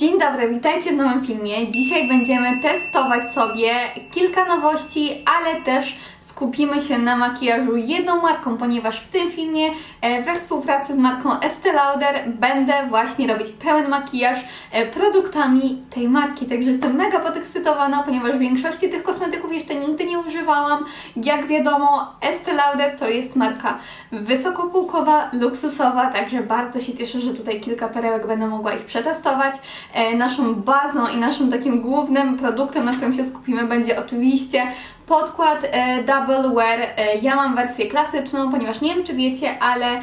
Dzień dobry, witajcie w nowym filmie. Dzisiaj będziemy testować sobie kilka nowości, ale też skupimy się na makijażu jedną marką, ponieważ w tym filmie e, we współpracy z marką Estee Lauder będę właśnie robić pełen makijaż e, produktami tej marki. Także jestem mega podekscytowana, ponieważ większości tych kosmetyków jeszcze nigdy nie używałam. Jak wiadomo, Estee Lauder to jest marka wysokopółkowa, luksusowa, także bardzo się cieszę, że tutaj kilka perełek będę mogła ich przetestować. E, naszą bazą i naszym takim głównym produktem, na którym się skupimy, będzie oczywiście podkład e, Double Wear. E, ja mam wersję klasyczną, ponieważ nie wiem, czy wiecie, ale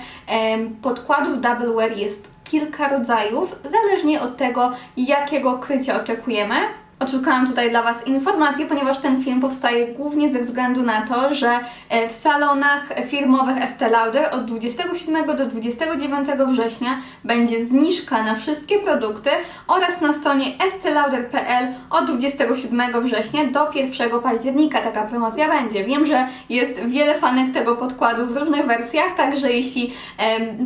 podkładów Double Wear jest kilka rodzajów, zależnie od tego, jakiego krycia oczekujemy. Odszukałam tutaj dla Was informacje, ponieważ ten film powstaje głównie ze względu na to, że e, w salonach firmowych Estee Lauder od 27 do 29 września będzie zniżka na wszystkie produkty oraz na stronie esteelauder.pl od 27 września do 1 października taka promocja będzie. Wiem, że jest wiele fanek tego podkładu w różnych wersjach, także jeśli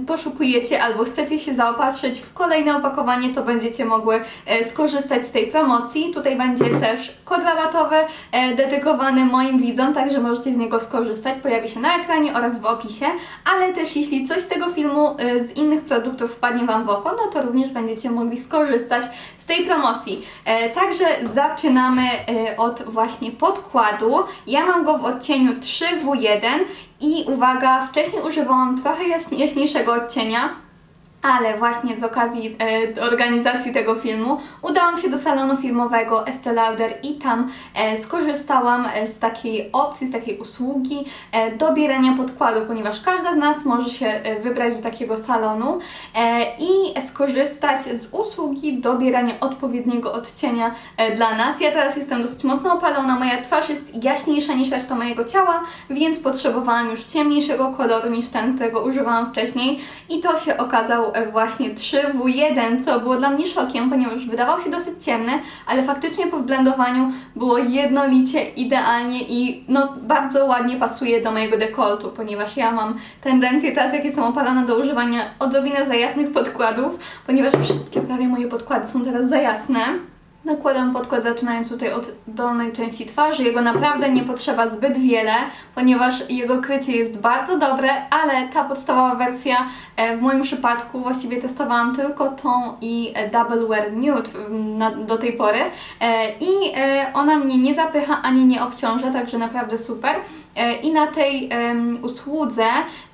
poszukujecie albo chcecie się zaopatrzyć w kolejne opakowanie, to będziecie mogły e, skorzystać z tej promocji. Tutaj będzie też kod rabatowy e, dedykowany moim widzom, także możecie z niego skorzystać. Pojawi się na ekranie oraz w opisie, ale też jeśli coś z tego filmu e, z innych produktów wpadnie Wam w oko, no to również będziecie mogli skorzystać z tej promocji. E, Także zaczynamy od właśnie podkładu. Ja mam go w odcieniu 3W1 i uwaga, wcześniej używałam trochę jaśni- jaśniejszego odcienia, ale właśnie z okazji e, organizacji tego filmu udałam się do salonu filmowego Estee Lauder i tam e, skorzystałam e, z takiej opcji, z takiej usługi e, dobierania podkładu, ponieważ każda z nas może się e, wybrać do takiego salonu e, i skorzystać z usługi dobierania odpowiedniego odcienia e, dla nas. Ja teraz jestem dosyć mocno opalona, moja twarz jest jaśniejsza niż reszta mojego ciała, więc potrzebowałam już ciemniejszego koloru niż ten, którego używałam wcześniej i to się okazał e, właśnie 3W1, co było dla mnie szokiem, ponieważ wydawał się dosyć ciemny, ale faktycznie po wblendowaniu było jednolicie, idealnie i no bardzo ładnie pasuje do mojego dekoltu, ponieważ ja mam tendencję teraz, jak jestem opalona do używania odrobinę za jasnych podkładów, ponieważ wszystkie prawie moje podkłady są teraz za jasne. Nakładam podkład zaczynając tutaj od dolnej części twarzy. Jego naprawdę nie potrzeba zbyt wiele, ponieważ jego krycie jest bardzo dobre, ale ta podstawowa wersja e, w moim przypadku właściwie testowałam tylko tą i e, Double Wear Nude do tej pory e, i ona mnie nie zapycha ani nie obciąża, także naprawdę super. E, I na tej em, usłudze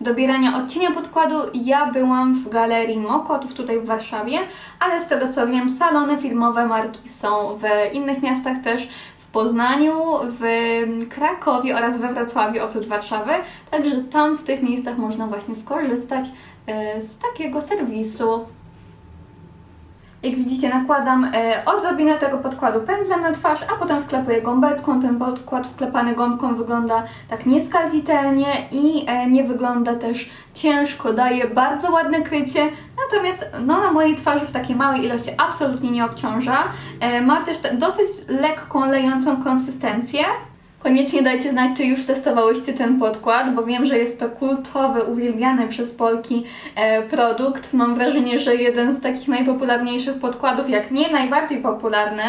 dobierania odcienia podkładu ja byłam w galerii Mokotów tutaj w Warszawie, ale z tego co wiem, salony filmowe marki są w innych miastach też. W Poznaniu, w Krakowie oraz we Wrocławiu oprócz Warszawy, także tam w tych miejscach można właśnie skorzystać e, z takiego serwisu. Jak widzicie, nakładam e, odrobinę tego podkładu pędzlem na twarz, a potem wklepuję gąbeczką. Ten podkład wklepany gąbką wygląda tak nieskazitelnie i e, nie wygląda też ciężko, daje bardzo ładne krycie, natomiast no, na mojej twarzy w takiej małej ilości absolutnie nie obciąża. E, ma też te, dosyć lekką, lejącą konsystencję. Koniecznie dajcie znać, czy już testowałyście ten podkład, bo wiem, że jest to kultowy, uwielbiany przez Polki e, produkt. Mam wrażenie, że jeden z takich najpopularniejszych podkładów, jak nie najbardziej popularny.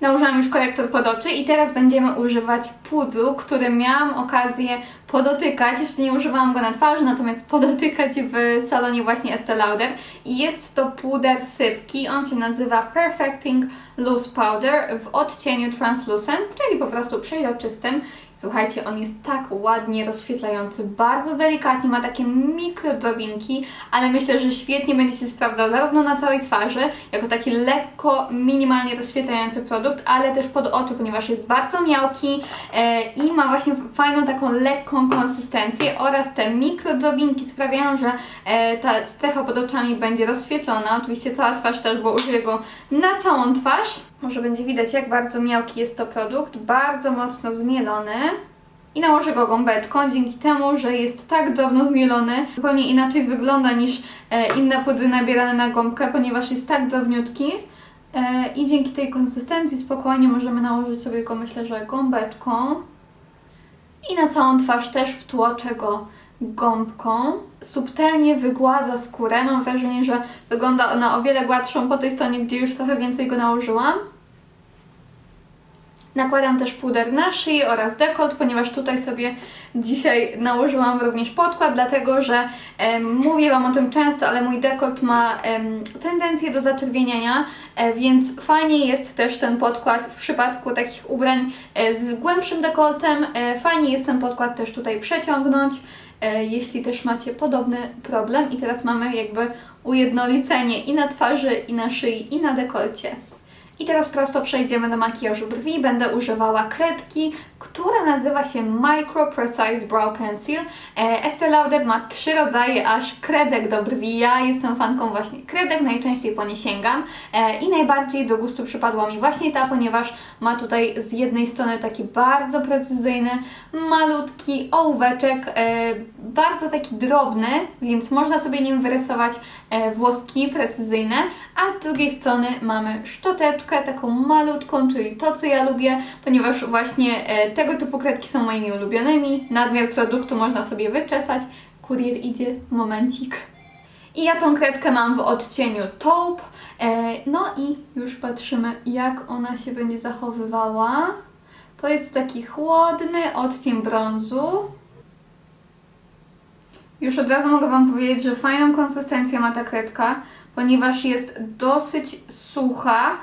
Nałożyłam już korektor pod oczy i teraz będziemy używać pudru, który miałam okazję podotykać. Jeszcze nie używałam go na twarzy, natomiast podotykać w salonie właśnie Estee Lauder. I jest to puder sypki. On się nazywa Perfecting Loose Powder w odcieniu Translucent, czyli po prostu przeźroczystym. Słuchajcie, on jest tak ładnie rozświetlający, bardzo delikatnie, ma takie mikrodrobinki, ale myślę, że świetnie będzie się sprawdzał zarówno na całej twarzy, jako taki lekko, minimalnie rozświetlający produkt, ale też pod oczy, ponieważ jest bardzo miałki e, i ma właśnie fajną taką lekką konsystencję oraz te mikrodrobinki sprawiają, że e, ta strefa pod oczami będzie rozświetlona. Oczywiście cała twarz też, bo użyję go na całą twarz. Może będzie widać, jak bardzo miałki jest to produkt, bardzo mocno zmielony. I nałożę go gąbeczką, dzięki temu, że jest tak drobno zmielony, zupełnie inaczej wygląda niż e, inne pudry nabierane na gąbkę, ponieważ jest tak drobniutki. E, I dzięki tej konsystencji spokojnie możemy nałożyć sobie go, myślę, że gąbeczką. I na całą twarz też wtłoczę go gąbką. Subtelnie wygładza skórę. Mam wrażenie, że wygląda ona o wiele gładszą po tej stronie, gdzie już trochę więcej go nałożyłam. Nakładam też puder na szyję oraz dekolt, ponieważ tutaj sobie dzisiaj nałożyłam również podkład, dlatego że mówię Wam o tym często, ale mój dekolt ma tendencję do zaczerwieniania, e, więc fajnie jest też ten podkład w przypadku takich ubrań e, z głębszym dekoltem. E, fajnie jest ten podkład też tutaj przeciągnąć, e, jeśli też macie podobny problem. I teraz mamy jakby ujednolicenie i na twarzy, i na szyi, i na dekolcie. I teraz prosto przejdziemy do makijażu brwi. Będę używała kredki, która nazywa się Micro Precise Brow Pencil. E, Estee Lauder ma trzy rodzaje aż kredek do brwi. Ja jestem fanką właśnie kredek, najczęściej po nie sięgam. E, I najbardziej do gustu przypadła mi właśnie ta, ponieważ ma tutaj z jednej strony taki bardzo precyzyjny, malutki ołóweczek, e, bardzo taki drobny, więc można sobie nim wyrysować włoski precyzyjne, a z drugiej strony mamy szczoteczkę taką malutką, czyli to co ja lubię, ponieważ właśnie tego typu kredki są moimi ulubionymi. Nadmiar produktu można sobie wyczesać. Kurier idzie, momencik. I ja tą kredkę mam w odcieniu taupe. E, no i już patrzymy, jak ona się będzie zachowywała. To jest taki chłodny odcień brązu. Już od razu mogę Wam powiedzieć, że fajną konsystencję ma ta kredka, ponieważ jest dosyć sucha,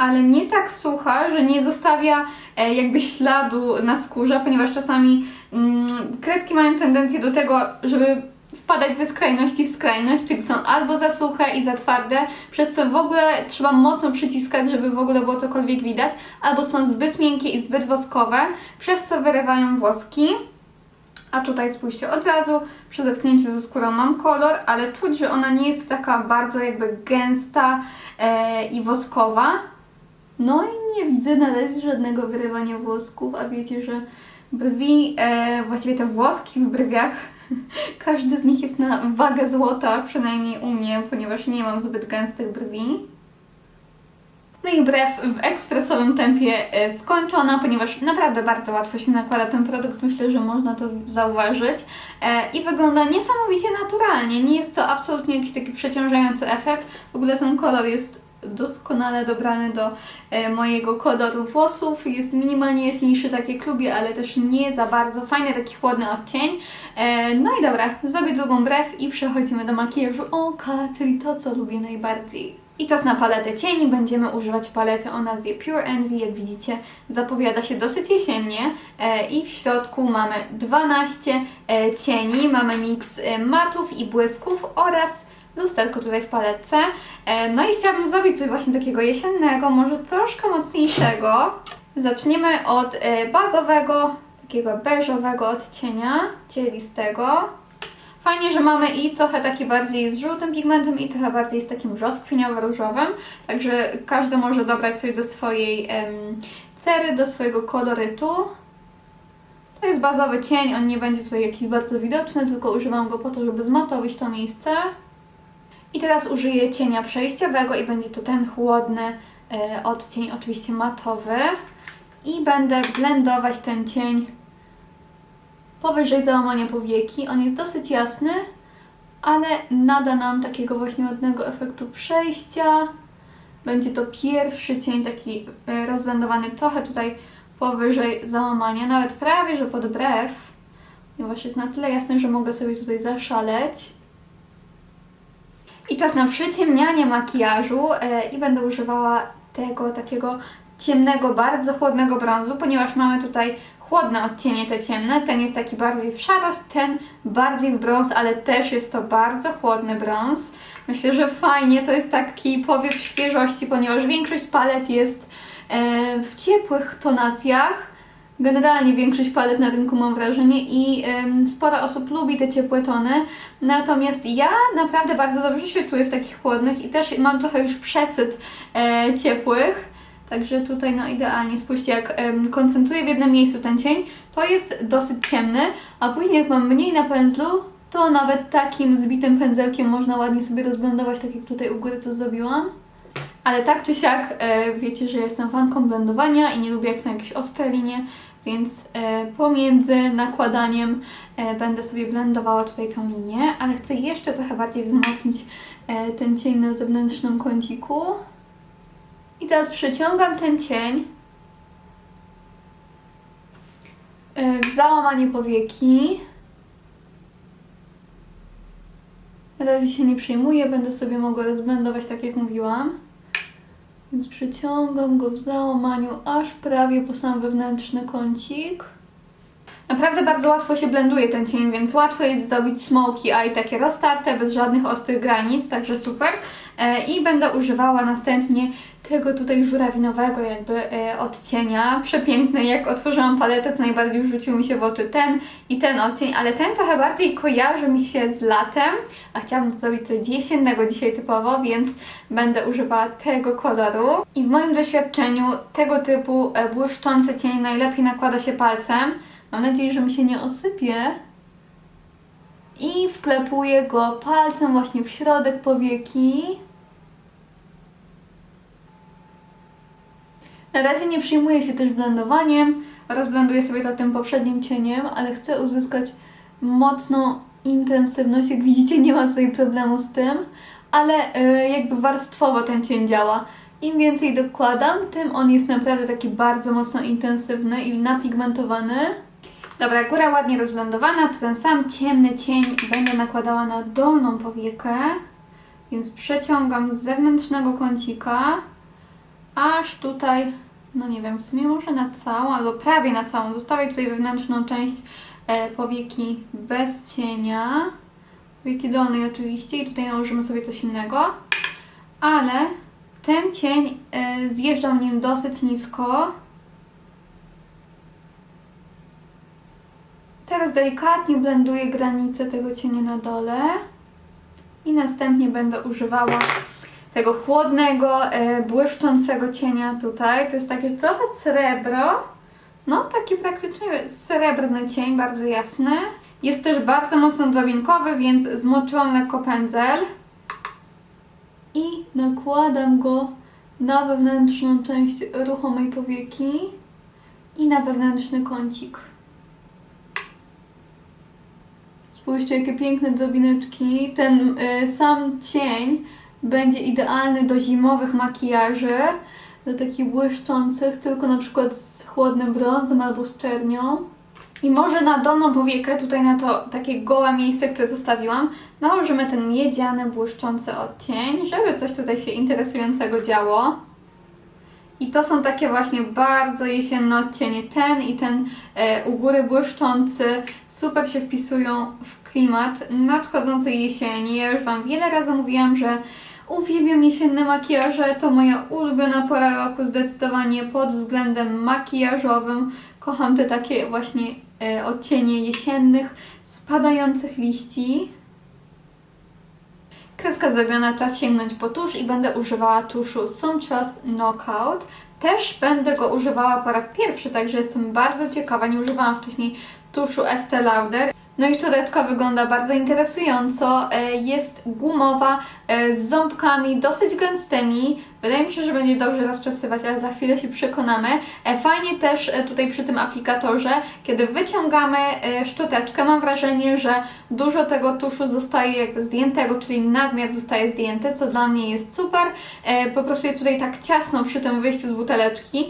ale nie tak sucha, że nie zostawia e, jakby śladu na skórze, ponieważ czasami mm, kredki mają tendencję do tego, żeby wpadać ze skrajności w skrajność, czyli są albo za suche i za twarde, przez co w ogóle trzeba mocno przyciskać, żeby w ogóle było cokolwiek widać, albo są zbyt miękkie i zbyt woskowe, przez co wyrywają włoski. A tutaj spójrzcie, od razu przy dotknięciu ze skórą mam kolor, ale czuć, że ona nie jest taka bardzo jakby gęsta e, i woskowa. No i nie widzę na razie żadnego wyrywania włosków, a wiecie, że brwi, e, właściwie te włoski w brwiach, każdy z nich jest na wagę złota, przynajmniej u mnie, ponieważ nie mam zbyt gęstych brwi. No i brew w ekspresowym tempie e, skończona, ponieważ naprawdę bardzo łatwo się nakłada ten produkt, myślę, że można to zauważyć. E, I wygląda niesamowicie naturalnie, nie jest to absolutnie jakiś taki przeciążający efekt. W ogóle ten kolor jest doskonale dobrany do e, mojego koloru włosów. Jest minimalnie jaśniejszy, tak jak ale też nie za bardzo. Fajny taki chłodny odcień. E, no i dobra, zrobię drugą brew i przechodzimy do makijażu oka, czyli to, co lubię najbardziej. I czas na paletę cieni. Będziemy używać palety o nazwie Pure Envy. Jak widzicie, zapowiada się dosyć jesiennie. E, I w środku mamy 12 e, cieni. Mamy miks matów i błysków oraz lusterko tutaj w paletce. E, no i chciałabym zrobić coś właśnie takiego jesiennego, może troszkę mocniejszego. Zaczniemy od e, bazowego, takiego beżowego odcienia, cielistego. Fajnie, że mamy i trochę taki bardziej z żółtym pigmentem i trochę bardziej z takim brzoskwiniowo-różowym, także każdy może dobrać coś do swojej em, cery, do swojego kolorytu. To jest bazowy cień, on nie będzie tutaj jakiś bardzo widoczny, tylko używam go po to, żeby zmatowić to miejsce. I teraz użyję cienia przejściowego i będzie to ten chłodny e, odcień, oczywiście matowy. I będę blendować ten cień powyżej załamania powieki. On jest dosyć jasny, ale nada nam takiego właśnie ładnego efektu przejścia. Będzie to pierwszy cień taki e, rozblendowany trochę tutaj powyżej załamania, nawet prawie, że pod brew, ponieważ jest na tyle jasny, że mogę sobie tutaj zaszaleć. I czas na przyciemnianie makijażu e, i będę używała tego takiego ciemnego, bardzo chłodnego brązu, ponieważ mamy tutaj chłodne odcienie te ciemne. Ten jest taki bardziej w szarość, ten bardziej w brąz, ale też jest to bardzo chłodny brąz. Myślę, że fajnie, to jest taki powiew świeżości, ponieważ większość palet jest e, w ciepłych tonacjach. Generalnie większość palet na rynku mam wrażenie i ym, sporo osób lubi te ciepłe tony, natomiast ja naprawdę bardzo dobrze się czuję w takich chłodnych i też mam trochę już przesyt e, ciepłych, także tutaj no idealnie, spójrzcie jak ym, koncentruję w jednym miejscu ten cień, to jest dosyć ciemny, a później jak mam mniej na pędzlu, to nawet takim zbitym pędzelkiem można ładnie sobie rozblendować, tak jak tutaj u góry to zrobiłam. Ale tak czy siak, e, wiecie, że jestem fanką blendowania i nie lubię jak są jakieś ostre linie, więc e, pomiędzy nakładaniem e, będę sobie blendowała tutaj tą linię, ale chcę jeszcze trochę bardziej wzmocnić e, ten cień na zewnętrznym kąciku. I teraz przeciągam ten cień w załamanie powieki. Na razie się nie przejmuję, będę sobie mogła rozblendować tak jak mówiłam. Więc przyciągam go w załamaniu aż prawie po sam wewnętrzny kącik. Naprawdę bardzo łatwo się blenduje ten cień, więc łatwo jest zrobić smoky eye takie roztarte, bez żadnych ostrych granic, także super. E, I będę używała następnie tego tutaj żurawinowego jakby e, odcienia. Przepiękny, jak otworzyłam paletę, to najbardziej rzucił mi się w oczy ten i ten odcień, ale ten trochę bardziej kojarzy mi się z latem, a chciałabym zrobić coś jesiennego dzisiaj typowo, więc będę używała tego koloru. I w moim doświadczeniu tego typu e, błyszczący cień najlepiej nakłada się palcem. Mam nadzieję, że mi się nie osypie. I wklepuję go palcem właśnie w środek powieki. Na razie nie przyjmuję się też blendowaniem. Rozblenduję sobie to tym poprzednim cieniem, ale chcę uzyskać mocną intensywność. Jak widzicie, nie ma tutaj problemu z tym, ale y, jakby warstwowo ten cień działa. Im więcej dokładam, tym on jest naprawdę taki bardzo mocno intensywny i napigmentowany. Dobra, góra ładnie rozblendowana, to ten sam ciemny cień będę nakładała na dolną powiekę, więc przeciągam z zewnętrznego kącika, aż tutaj, no nie wiem, w sumie może na całą, albo prawie na całą. Zostawię tutaj wewnętrzną część e, powieki bez cienia, powieki dolnej oczywiście i tutaj nałożymy sobie coś innego, ale ten cień e, zjeżdżam nim dosyć nisko, Teraz delikatnie blenduję granice tego cienia na dole. I następnie będę używała tego chłodnego, e, błyszczącego cienia tutaj. To jest takie trochę srebro, no taki praktycznie srebrny cień, bardzo jasny. Jest też bardzo mocno drobinkowy, więc zmoczyłam lekko pędzel i nakładam go na wewnętrzną część ruchomej powieki i na wewnętrzny kącik. Spójrzcie, jakie piękne drobineczki. Ten y, sam cień będzie idealny do zimowych makijaży, do takich błyszczących, tylko na przykład z chłodnym brązem albo z czernią. I może na dolną powiekę, tutaj na to takie gołe miejsce, które zostawiłam, nałożymy ten miedziany, błyszczący odcień, żeby coś tutaj się interesującego działo. I to są takie właśnie bardzo jesienne odcienie. Ten i ten e, u góry błyszczący super się wpisują w klimat nadchodzącej jesieni. Ja już Wam wiele razy mówiłam, że uwielbiam jesienne makijaże. To moja ulubiona pora roku zdecydowanie pod względem makijażowym. Kocham te takie właśnie e, odcienie jesiennych, spadających liści. Kreska zrobiona, czas sięgnąć po tusz i będę używała tuszu Sumptuous Knockout. Też będę go używała po raz pierwszy, także jestem bardzo ciekawa. Nie używałam wcześniej tuszu Estee Lauder. No i szczoteczka wygląda bardzo interesująco. E, Jest gumowa, e, z ząbkami dosyć gęstymi. Wydaje mi się, że będzie dobrze rozczesywać, ale za chwilę się przekonamy. E, Fajnie też e, tutaj przy tym aplikatorze, kiedy wyciągamy e, szczoteczkę, mam wrażenie, że dużo tego tuszu zostaje jakby zdjętego, czyli nadmiar zostaje zdjęty, co dla mnie jest super. Po prostu jest tutaj tak ciasno przy tym wyjściu z buteleczki.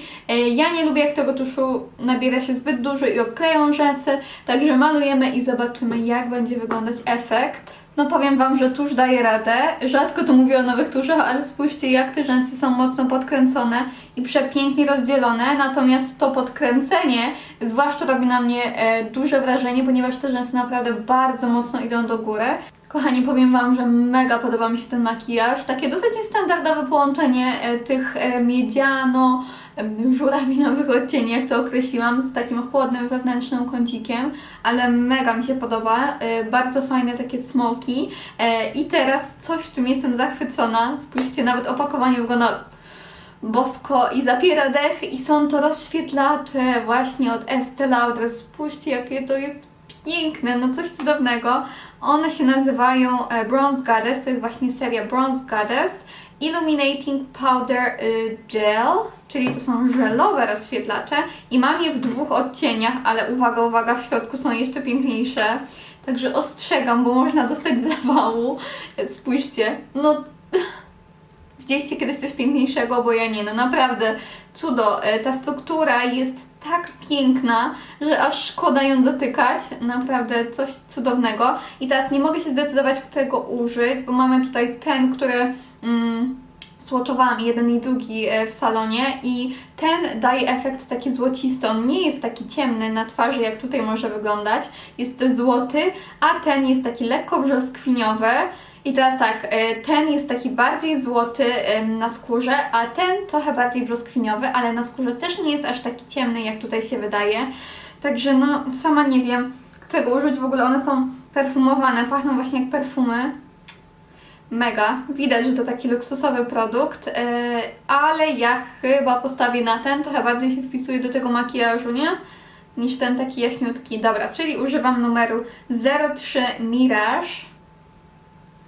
Ja nie lubię, jak tego tuszu nabiera się zbyt dużo i obkleją rzęsy, także malujemy i zobaczymy, jak będzie wyglądać efekt. No powiem Wam, że tusz daje radę. Rzadko tu mówię o nowych tuszach, ale spójrzcie jak te rzęsy są mocno podkręcone i przepięknie rozdzielone. Natomiast to podkręcenie zwłaszcza robi na mnie e, duże wrażenie, ponieważ te rzęsy naprawdę bardzo mocno idą do góry. Kochani, powiem Wam, że mega podoba mi się ten makijaż. Takie dosyć niestandardowe połączenie e, tych e, miedziano żurawinowych jak to określiłam, z takim chłodnym wewnętrznym kącikiem, ale mega mi się podoba. E, Bardzo fajne takie smoki. E, I teraz coś, czym jestem zachwycona. Spójrzcie, nawet opakowanie wygląda bosko i zapiera dech i są to rozświetlacze właśnie od Estee Lauder. Spójrzcie, jakie to jest piękne, no coś cudownego. One się nazywają e, Bronze Goddess, to jest właśnie seria Bronze Goddess Illuminating Powder y, Gel, czyli to są żelowe rozświetlacze i mam je w dwóch odcieniach, ale uwaga, uwaga, w środku są jeszcze piękniejsze. Także ostrzegam, bo można dostać zawału. Spójrzcie, no Widzieliście kiedyś coś piękniejszego, bo ja nie, no naprawdę cudo. E, Ta struktura jest tak piękna, że aż szkoda ją dotykać. Naprawdę coś cudownego. I teraz nie mogę się zdecydować, którego użyć, bo mamy tutaj ten, który mm, słoczowałam jeden i drugi e, w salonie i ten daje efekt taki złocisty. On nie jest taki ciemny na twarzy, jak tutaj może wyglądać. Jest złoty, a ten jest taki lekko brzoskwiniowy. I teraz tak, e, ten jest taki bardziej złoty na skórze, a ten trochę bardziej brzoskwiniowy, ale na skórze też nie jest aż taki ciemny, jak tutaj się wydaje. Także no, sama nie wiem, którego użyć. W ogóle one są perfumowane, pachną właśnie jak perfumy. Mega. Widać, że to taki luksusowy produkt, e, ale ja chyba postawię na ten, trochę bardziej się wpisuje do tego makijażu, nie? Niż ten taki jaśniutki. Dobra, czyli używam numeru 03 Mirage.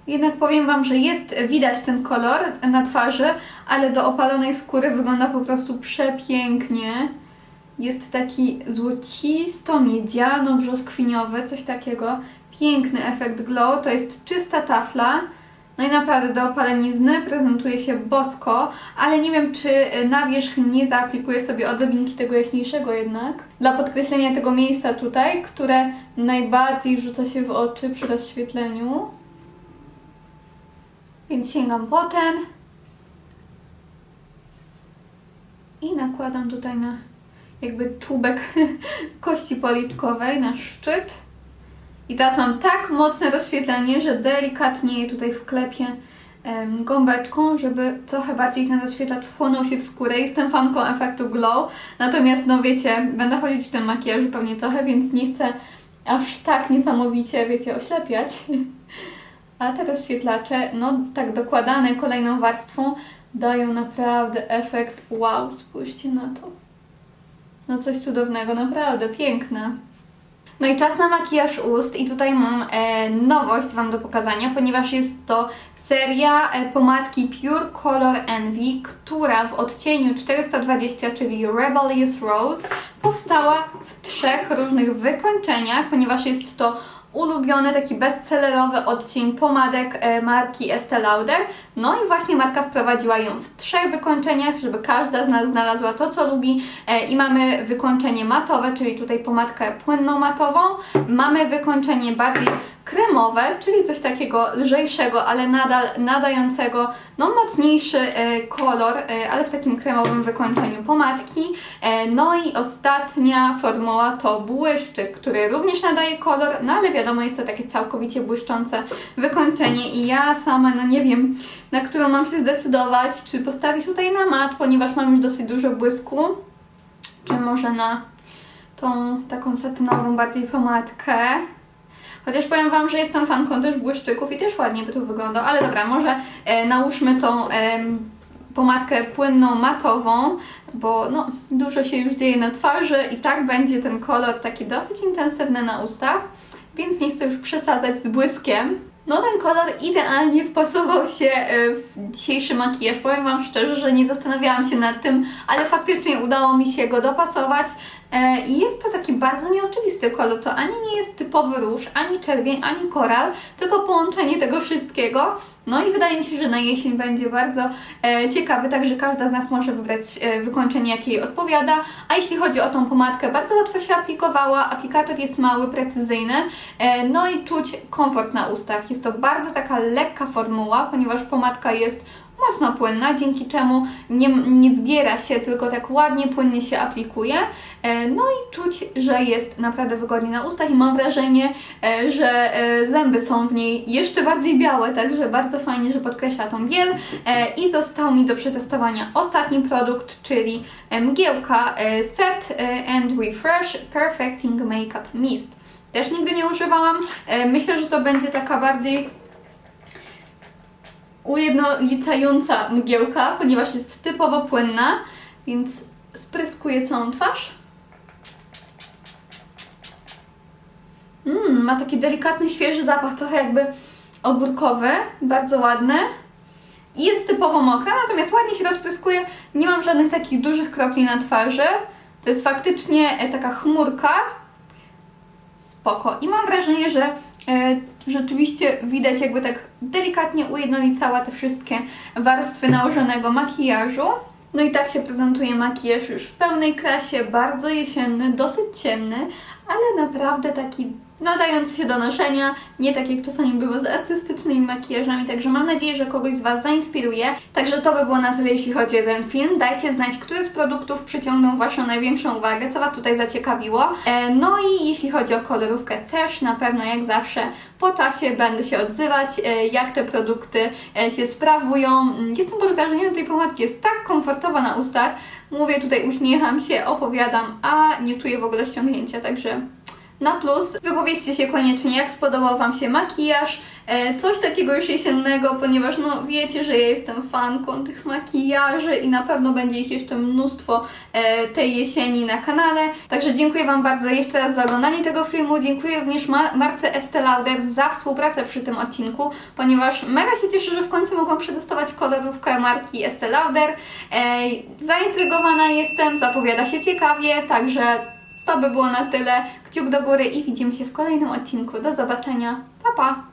Jednak powiem Wam, że jest widać ten kolor na twarzy, ale do opalonej skóry wygląda po prostu przepięknie. Jest taki złocisto-miedziano-brzoskwiniowy, coś takiego. Piękny efekt glow, to jest czysta tafla. No i naprawdę do opalenizny prezentuje się bosko, ale nie wiem, czy na wierzch nie zaaplikuję sobie odrobinki tego jaśniejszego jednak. Dla podkreślenia tego miejsca tutaj, które najbardziej rzuca się w oczy przy rozświetleniu. Więc sięgam po ten i nakładam tutaj na jakby czubek kości policzkowej, na szczyt. I teraz mam tak mocne rozświetlenie, że delikatnie je tutaj wklepię em, gąbeczką, żeby trochę bardziej ten rozświetlacz wchłonął się w skórę. Jestem fanką efektu glow, natomiast no wiecie, będę chodzić w tym makijażu pewnie trochę, więc nie chcę aż tak niesamowicie, wiecie, oślepiać. A te rozświetlacze, no tak dokładane kolejną warstwą, dają naprawdę efekt wow, spójrzcie na to. No coś cudownego, naprawdę piękne. No i czas na makijaż ust i tutaj mam e, nowość Wam do pokazania, ponieważ jest to seria e, pomadki Pure Color Envy, która w odcieniu 420, czyli Rebellious Rose, powstała w trzech różnych wykończeniach, ponieważ jest to ulubiony, taki bestsellerowy odcień pomadek e, marki Estee Lauder. No i właśnie marka wprowadziła ją w trzech wykończeniach, żeby każda z nas znalazła to, co lubi. E, I mamy wykończenie matowe, czyli tutaj pomadkę płynną matową. Mamy wykończenie bardziej kremowe, czyli coś takiego lżejszego, ale nadal nadającego no mocniejszy e, kolor, e, ale w takim kremowym wykończeniu pomadki. E, no i ostatnia formuła to błyszczyk, który również nadaje kolor, no ale wiadomo, jest to takie całkowicie błyszczące wykończenie i ja sama, no nie wiem, na którą mam się zdecydować, czy postawić tutaj na mat, ponieważ mam już dosyć dużo błysku, czy może na tą taką satynową bardziej pomadkę. Chociaż powiem Wam, że jestem fanką też błyszczyków i też ładnie by to wyglądał, ale dobra, może e, nałóżmy tą em, pomadkę płynną matową, bo no, dużo się już dzieje na twarzy i tak będzie ten kolor taki dosyć intensywny na ustach, więc nie chcę już przesadzać z błyskiem. No ten kolor idealnie wpasował się e, w dzisiejszy makijaż. Powiem Wam szczerze, że nie zastanawiałam się nad tym, ale faktycznie udało mi się go dopasować. E, I jest to taki bardzo nieoczywisty kolor. To ani nie jest typowy róż, ani czerwień, ani koral, tylko połączenie tego wszystkiego. No i wydaje mi się, że na jesień będzie bardzo e, ciekawy, także każda z nas może wybrać e, wykończenie, jakie jej odpowiada. A jeśli chodzi o tą pomadkę, bardzo łatwo się aplikowała. Aplikator jest mały, precyzyjny, e, no i czuć komfort na ustach. Jest to bardzo taka lekka formuła, ponieważ pomadka jest mocno płynna, dzięki czemu nie, nie zbiera się, tylko tak ładnie, płynnie się aplikuje. E, No i czuć, że jest naprawdę wygodnie na ustach i mam wrażenie, e, że e, zęby są w niej jeszcze bardziej białe, także bardzo fajnie, że podkreśla tą biel. I został mi do przetestowania ostatni produkt, czyli mgiełka Set and Refresh Perfecting Makeup Mist. Też nigdy nie używałam. Myślę, że to będzie taka bardziej ujednolicająca mgiełka, ponieważ jest typowo płynna, więc spryskuję całą twarz. Mmm, ma taki delikatny, świeży zapach, trochę jakby ogórkowy, bardzo ładny. Jest typowo mokra, natomiast ładnie się rozpryskuje. Nie mam żadnych takich dużych kropli na twarzy. To jest faktycznie e, taka chmurka. Spoko. I mam wrażenie, że rzeczywiście widać jakby tak delikatnie ujednolicała te wszystkie warstwy nałożonego makijażu. No i tak się prezentuje makijaż już w pełnej krasie, bardzo jesienny, dosyć ciemny, ale naprawdę taki nadający się do noszenia, nie tak jak czasami było z artystycznymi makijażami, także mam nadzieję, że kogoś z Was zainspiruje. Także to by było na tyle, jeśli chodzi o ten film. Dajcie znać, który z produktów przyciągnął Waszą największą uwagę, co Was tutaj zaciekawiło. E, no i jeśli chodzi o kolorówkę, też na pewno jak zawsze po czasie będę się odzywać, e, jak te produkty e, się sprawują. Mm, Jestem pod wrażeniem tej pomadki, jest tak komfortowa na ustach. Mówię tutaj, uśmiecham się, opowiadam, a nie czuję w ogóle ściągnięcia, także na plus. Wypowiedzcie się koniecznie, jak spodobał Wam się makijaż, e, coś takiego już jesiennego, ponieważ no wiecie, że ja jestem fanką tych makijaży i na pewno będzie ich jeszcze mnóstwo e, tej jesieni na kanale. Także dziękuję Wam bardzo jeszcze raz za oglądanie tego filmu. Dziękuję również ma- marce Estee Lauder za współpracę przy tym odcinku, ponieważ mega się cieszę, że w końcu mogłam przetestować kolorówkę marki Estee Lauder. Zaintrygowana jestem, zapowiada się ciekawie, także to by było na tyle. Kciuk do góry i widzimy się w kolejnym odcinku. Do zobaczenia. Pa, pa!